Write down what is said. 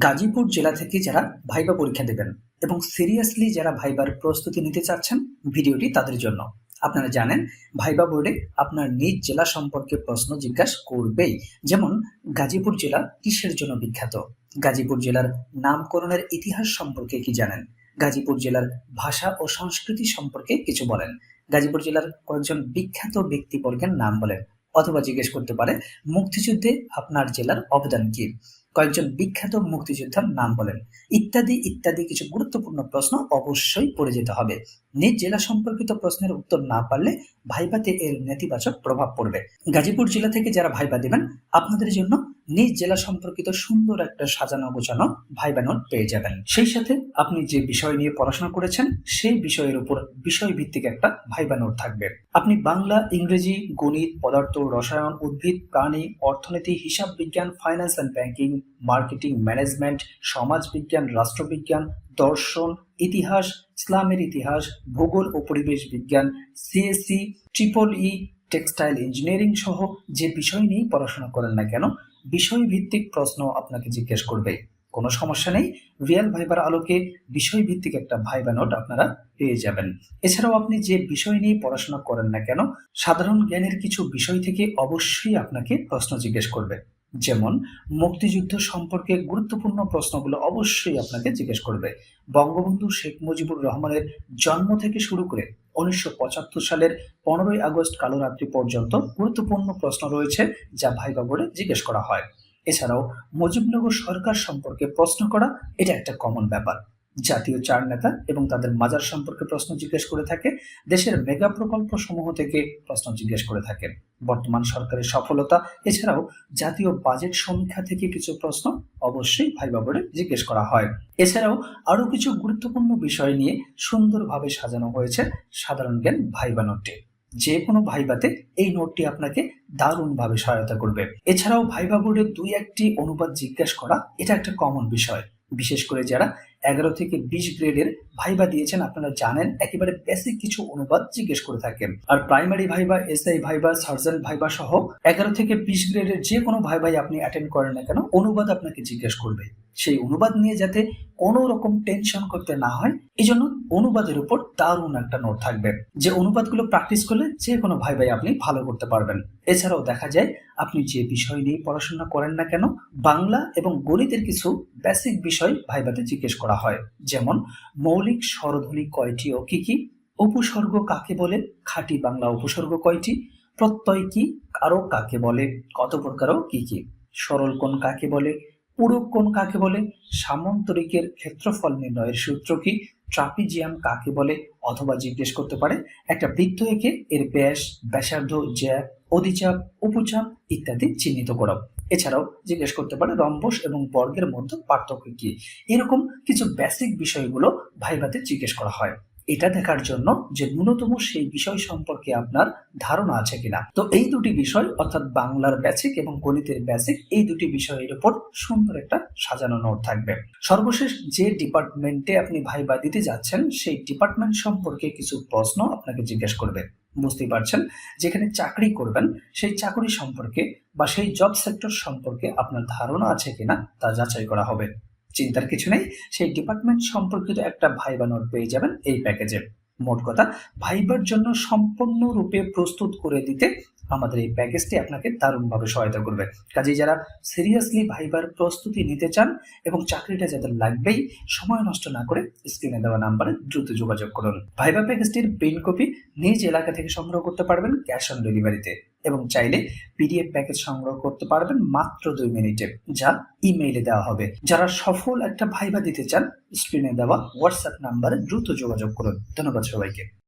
গাজীপুর জেলা থেকে যারা ভাইবা পরীক্ষা দেবেন এবং সিরিয়াসলি যারা ভাইবার প্রস্তুতি নিতে চাচ্ছেন ভিডিওটি তাদের জন্য। আপনারা জানেন, ভাইবা বোর্ডে আপনার নিজ জেলা সম্পর্কে প্রশ্ন জিজ্ঞাসা করবেই। যেমন, গাজীপুর জেলা কিসের জন্য বিখ্যাত? গাজীপুর জেলার নামকরণের ইতিহাস সম্পর্কে কি জানেন? গাজীপুর জেলার ভাষা ও সংস্কৃতি সম্পর্কে কিছু বলেন। গাজীপুর জেলার কয়েকজন বিখ্যাত ব্যক্তিবর্গের নাম বলেন। অথবা জিজ্ঞেস করতে পারে, মুক্তিযুদ্ধে আপনার জেলার অবদান কি? কয়েকজন বিখ্যাত মুক্তিযোদ্ধার নাম বলেন। ইত্যাদি ইত্যাদি কিছু গুরুত্বপূর্ণ প্রশ্ন অবশ্যই পড়ে যেতে হবে। নিজ জেলা সম্পর্কিত প্রশ্নের উত্তর না পারলে ভাইবাতে এর নেতিবাচক প্রভাব পড়বে। গাজীপুর জেলা থেকে যারা ভাইবা দেবেন, আপনাদের জন্য নিজ জেলা সম্পর্কিত সুন্দর একটা সাজানো গোছানো ভাইবা নোট পেয়ে যাবেন। সেই সাথে আপনি যে বিষয় নিয়ে পড়াশোনা করেছেন, সেই বিষয়ের উপর বিষয় ভিত্তিক একটা ভাইবা নোট থাকবে। আপনি বাংলা, ইংরেজি, গণিত, পদার্থ, রসায়ন, উদ্ভিদ, প্রাণী, অর্থনীতি, হিসাব বিজ্ঞান finance and banking marketing management সমাজবিজ্ঞান রাষ্ট্রবিজ্ঞান, দর্শন, ইতিহাস, ইসলামের ইতিহাস, ভূগোল ও পরিবেশ বিজ্ঞান CSC triple E textile engineering সহ যে বিষয় নিয়েই পড়াশোনা করেন না কেন বিষয় ভিত্তিক প্রশ্ন আপনাকে জিজ্ঞেস করবে। কোনো সমস্যা নেই, রিয়েল ভাইবার আলোকে বিষয় ভিত্তিক একটা ভাইবা নোট আপনারা পেয়ে যাবেন। এছাড়াও আপনি যে বিষয় নিয়ে পড়াশোনা করেন না কেন, সাধারণ জ্ঞানের কিছু বিষয় থেকে অবশ্যই আপনাকে প্রশ্ন জিজ্ঞেস করবে। যেমন, মুক্তিযুদ্ধ সম্পর্কে গুরুত্বপূর্ণ প্রশ্নগুলো অবশ্যই আপনাকে জিজ্ঞেস করবে। বঙ্গবন্ধু শেখ মুজিবুর রহমানের জন্ম থেকে শুরু করে উনিশশো পঁচাত্তর সালের পনেরোই আগস্ট কালোরাত্রি পর্যন্ত গুরুত্বপূর্ণ প্রশ্ন রয়েছে যা ভাই বোর্ডে জিজ্ঞেস করা হয়। এছাড়াও মুজিবনগর সরকার সম্পর্কে প্রশ্ন করা এটা একটা কমন ব্যাপার। জাতীয় চার নেতা এবং তাদের মাজার সম্পর্কে প্রশ্ন জিজ্ঞেস করে থাকে, দেশের মেগা প্রকল্প সমূহ থেকে প্রশ্ন জিজ্ঞেস করে থাকে বর্তমান সরকারের সফলতা, এছাড়াও জাতীয় বাজেট সমীক্ষা থেকে কিছু প্রশ্ন অবশ্যই ভাইবা বোর্ডে জিজ্ঞেস করা হয়। এছাড়াও আরও কিছু গুরুত্বপূর্ণ বিষয় নিয়ে সুন্দরভাবে সাজানো হয়েছে সাধারণ জ্ঞান ভাইবা নোটটি। যে কোনো ভাইবাতে এই নোটটি আপনাকে দারুণভাবে সহায়তা করবে। এছাড়াও ভাইবা বোর্ডের দুই একটি অনুবাদ জিজ্ঞাসা করা, এটা একটা কমন বিষয়। বিশেষ করে যারা এগারো থেকে বিশ গ্রেডের ভাইবা দিয়েছেন, আপনারা জানেন, একেবারে বেসিক কিছু অনুবাদ জিজ্ঞেস করে থাকেন। আর primary viva SI viva surgeon viva সহ এগারো থেকে বিশ গ্রেডের যে কোনো ভাইবাই আপনি অ্যাটেন্ড করেন না কেন, অনুবাদ আপনাকে জিজ্ঞেস করবে। সেই অনুবাদ নিয়ে যাতে কোনো রকম টেনশন করতে না হয় এই জন্য অনুবাদের উপর দারুণ একটা নোট থাকবে। যে অনুবাদগুলো প্র্যাকটিস করলে যে কোনো ভাই ভাই আপনি ভালো করতে পারবেন। এছাড়াও দেখা যায়, আপনি যে বিষয় নিয়ে পড়াশোনা করেন না কেন, বাংলা এবং গণিতের কিছু বেসিক বিষয় ভাইবাতে জিজ্ঞেস করা হয়। যেমন, মৌলিক স্বরধ্বনি কয়টি ও কি কি? উপসর্গ কাকে বলে? খাঁটি বাংলা উপসর্গ কয়টি? প্রত্যয় কি? কারও কাকে বলে? কত প্রকারও কি কি? সরল কোণ কাকে বলে? পূরক কোণ কাকে বলে? সামন্তরিকের ক্ষেত্রফল নির্ণয়ের সূত্র কি? ট্রাপিজিয়াম কাকে বলে? অথবা জিজ্ঞেস করতে পারে, একটা বৃত্ত এঁকে এর ব্যাস, ব্যাসার্ধ জ্যা অধিচাপ, উপচাপ ইত্যাদি চিহ্নিত করো। এছাড়াও জিজ্ঞেস করতে পারে রম্বস এবং বর্গের মধ্যে পার্থক্য কি। এরকম কিছু বেসিক বিষয়গুলো ভাইভাতে জিজ্ঞেস করা হয়। এটা দেখার জন্য যে ন্যূনতম সেই বিষয় সম্পর্কে আপনার ধারণা আছে কিনা। তো এই দুটি বিষয়, অর্থাৎ বাংলার বেসিক এবং গণিতের বেসিক এই দুটি বিষয়ের উপর সুন্দর একটা সাজানো নোট থাকবে। সর্বশেষ যে ডিপার্টমেন্টে আপনি ভাইবা দিতে যাচ্ছেন, সেই ডিপার্টমেন্ট সম্পর্কে কিছু প্রশ্ন আপনাকে জিজ্ঞেস করবে। বুঝতেই পারছেন, যেখানে চাকরি করবেন, সেই চাকরি সম্পর্কে বা সেই জব সেক্টর সম্পর্কে আপনার ধারণা আছে কিনা তা যাচাই করা হবে। চিন্তার কিছু নেই, সেই ডিপার্টমেন্ট সম্পর্কিত একটা ভাইবা নোট পেয়ে যাবেন এই প্যাকেজে মোট কথা ভাইবার জন্য সম্পূর্ণরূপে প্রস্তুত করে দিতে আমাদের এই প্যাকেজটি আপনাকে দারুণভাবে সহায়তা করবে। কাজেই যারা সিরিয়াসলি ভাইবার প্রস্তুতি নিতে চান এবং চাকরিটা যাদের লাগবেই, সময় নষ্ট না করে স্ক্রিনে দেওয়া নাম্বারে দ্রুত যোগাযোগ করুন। ভাইবার প্যাকেজটির প্রিন্ট কপি নিজ এলাকা থেকে সংগ্রহ করতে পারবেন ক্যাশ অন ডেলিভারিতে এবং চাইলে পিডিএফ প্যাকেজ সংগ্রহ করতে পারবেন মাত্র দুই মিনিটে, যা ইমেইলে দেওয়া হবে। যারা সফল একটা ভাইবা দিতে চান স্ক্রিনে দেওয়া হোয়াটসঅ্যাপ নাম্বারে দ্রুত যোগাযোগ করুন। ধন্যবাদ সবাইকে।